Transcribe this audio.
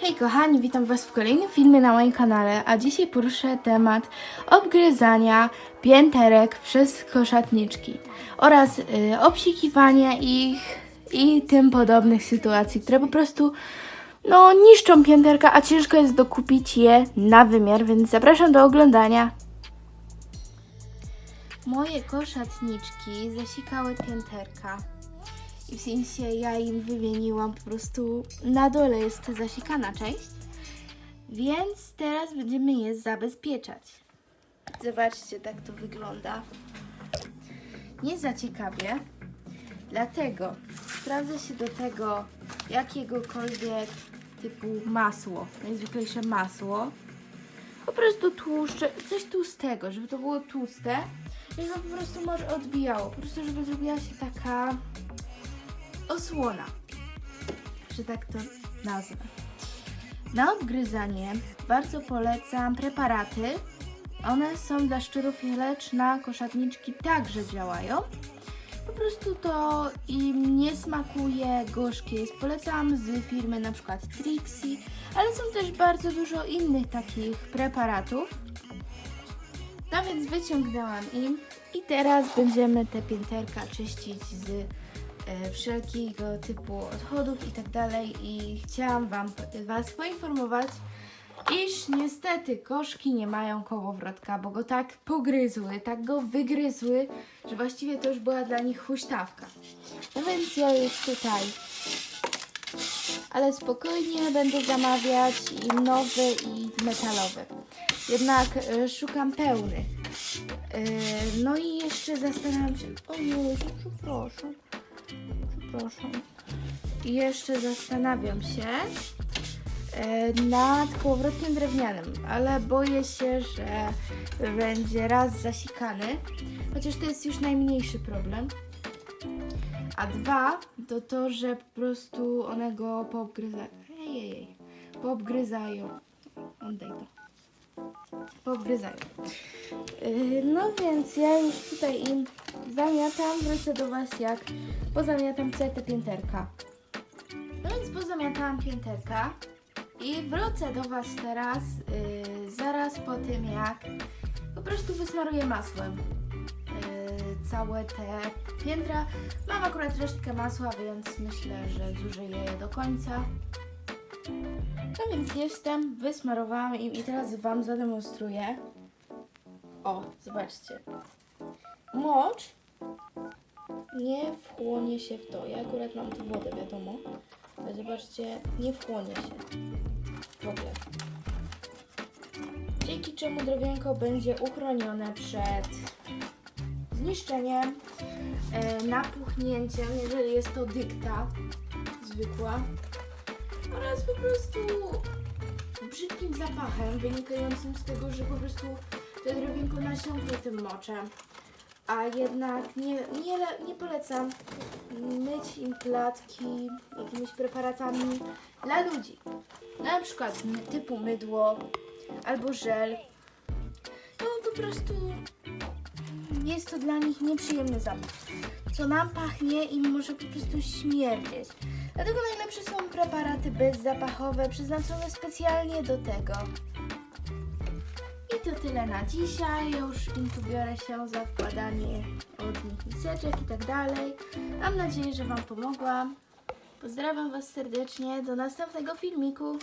Hej kochani, witam Was w kolejnym filmie na moim kanale, a dzisiaj poruszę temat obgryzania pięterek przez koszatniczki oraz y, obsikiwania ich i tym podobnych sytuacji, które po prostu no niszczą pięterka, a ciężko jest dokupić je na wymiar, więc zapraszam do oglądania. Moje koszatniczki zasikały pięterka. I w sensie ja im wymieniłam po prostu na dole jest ta zasikana część. Więc teraz będziemy je zabezpieczać. Zobaczcie, tak to wygląda. Nie za ciekawie, dlatego sprawdza się do tego jakiegokolwiek typu masło, najzwyklejsze masło. Po prostu tłuszcze, coś tłustego, żeby to było tłuste żeby po prostu może odbijało. Po prostu, żeby zrobiła się taka osłona, że tak to nazwę. Na obgryzanie bardzo polecam preparaty. One są dla szczurów, lecz na koszatniczki także działają. Po prostu to im nie smakuje, gorzkie jest. Polecam z firmy na przykład Trixie, ale są też bardzo dużo innych takich preparatów. No więc wyciągnęłam im i teraz będziemy te pięterka czyścić z wszelkiego typu odchodów i tak i chciałam wam, Was poinformować, iż niestety koszki nie mają kołowrotka, bo go tak pogryzły, tak go wygryzły, że właściwie to już była dla nich huśtawka. No więc ja już tutaj, ale spokojnie będę zamawiać i nowy i metalowy. Jednak e, szukam pełny. E, no i jeszcze zastanawiam się, ojej, przepraszam. Przepraszam. I jeszcze zastanawiam się e, nad kołowrotkiem drewnianym, ale boję się, że będzie raz zasikany, chociaż to jest już najmniejszy problem. A dwa to to, że po prostu one go poobgryzają. Ej, ej, ej. Poobgryzają. Oddaj to. Poobgryzają. Yy, No więc ja już tutaj im zamiatam, wrócę do Was jak pozamiatam całe te pięterka. No więc pozamiatałam pięterka i wrócę do Was teraz yy, zaraz po tym jak po prostu wysmaruję masłem yy, całe te piętra. Mam akurat resztkę masła, więc myślę, że zużyję je do końca. No więc jestem, wysmarowałam im i teraz Wam zademonstruję. O, zobaczcie. Mocz nie wchłonie się w to. Ja akurat mam tu wodę, wiadomo. Ale zobaczcie, nie wchłonie się w ogóle. Dzięki czemu drewienko będzie uchronione przed zniszczeniem, e, napuchnięciem, jeżeli jest to dykta zwykła oraz po prostu brzydkim zapachem wynikającym z tego, że po prostu to drewienko nasiąknie tym moczem. A jednak nie, nie, nie polecam myć im klatki jakimiś preparatami dla ludzi. Na przykład typu mydło albo żel. No po prostu jest to dla nich nieprzyjemny zapach. Co nam pachnie i może po prostu śmierdzieć. Dlatego najlepsze są preparaty bezzapachowe, przeznaczone specjalnie do tego. I to tyle na dzisiaj. Już im tu biorę się za wkładanie od nich miseczek i tak dalej. Mam nadzieję, że Wam pomogłam. Pozdrawiam Was serdecznie. Do następnego filmiku.